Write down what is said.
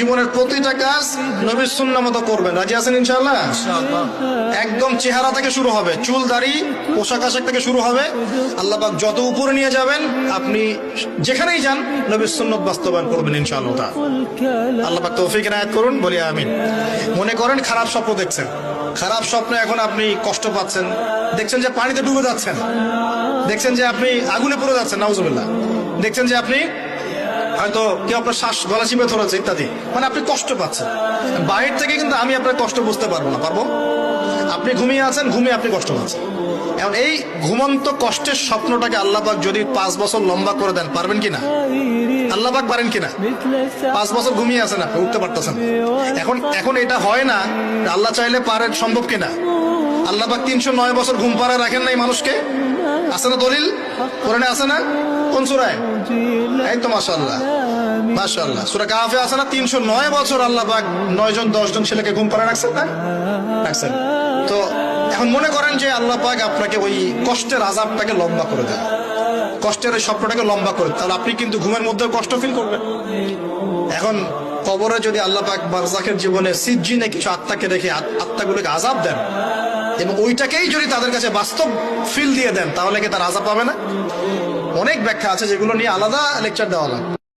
জীবনের প্রতিটা কাজ নবীর সুন্না মতো করবেন। রাজি আছেন ইনশাআল্লাহ? একদম চেহারা থেকে শুরু হবে চুল দাড়ি পোশাক আশাক থেকে শুরু হবে। আল্লাহ পাক যত উপরে নিয়ে যাবেন আপনি যেখানেই যান নবীর সুন্নত বাস্তবায়ন করবেন ইনশাআল্লাহ তাআলা। আল্লাহ পাক তৌফিক এনায়েত করুন বলি আমিন। মনে করেন খারাপ স্বপ্ন দেখছেন। খারাপ স্বপ্নে এখন আপনি কষ্ট পাচ্ছেন। দেখছেন যে পানিতে ডুবে যাচ্ছেন। দেখছেন যে আপনি আগুনে পড়ে যাচ্ছেন নাউজুবিল্লাহ। দেখছেন যে আপনি হয়তো কেউ আপনার শ্বাস, গলা চিপে ধরেছে ইত্যাদি। মানে আপনি কষ্ট পাচ্ছেন। বাইরে থেকে কিন্তু আমি আপনার কষ্ট বুঝতে পারব না। পারব? আপনি ঘুমিয়ে আছেন, ঘুমিয়ে আপনি কষ্ট পাচ্ছেন। এখন এই ঘুমন্ত কষ্টের স্বপ্নটাকে আল্লাহ পাক যদি পাঁচ বছর লম্বা করে দেন, পারবেন কিনা আল্লাহ পাক পারেন কিনা পাঁচ বছর ঘুমিয়ে আছেন আপনি, উঠতে পারতেছেন। এখন এখন এটা হয় না, আল্লাহ চাইলে পারে সম্ভব কিনা আল্লাহ পাক তিনশো নয় বছর ঘুম পাড়া রাখেন নাই মানুষকে? আছে না দলিল? কোরআনে আছে না? কোন সুরায়? এই তো মাশাল্লাহ মাশাল্লাহ সুরা কাফে আছে না? তিনশো নয় বছর আল্লাহ পাক নয় জন, দশ জন ছেলেকে ঘুম পাড়া রাখছেন না রাখছেন। তো এখন মনে করেন যে আল্লাহ পাক আপনাকে ওই কষ্টের আজাবটাকে লম্বা করে দেন কষ্টের ওই স্বপ্নটাকে লম্বা করে তাহলে আপনি কিন্তু ঘুমের মধ্যে কষ্ট ফিল করবেন। এখন কবরে যদি আল্লাহ পাক বারজাকের জীবনে সিজ্জিনে কিছু আত্মাকে রেখে আত- আত্মাগুলোকে আজাব দেন এবং ওইটাকেই যদি তাদের কাছে বাস্তব ফিল দিয়ে দেন, তাহলে কি তার আজাব পাবে না? অনেক ব্যাখ্যা আছে যেগুলো নিয়ে আলাদা লেকচার দেওয়া লাগবে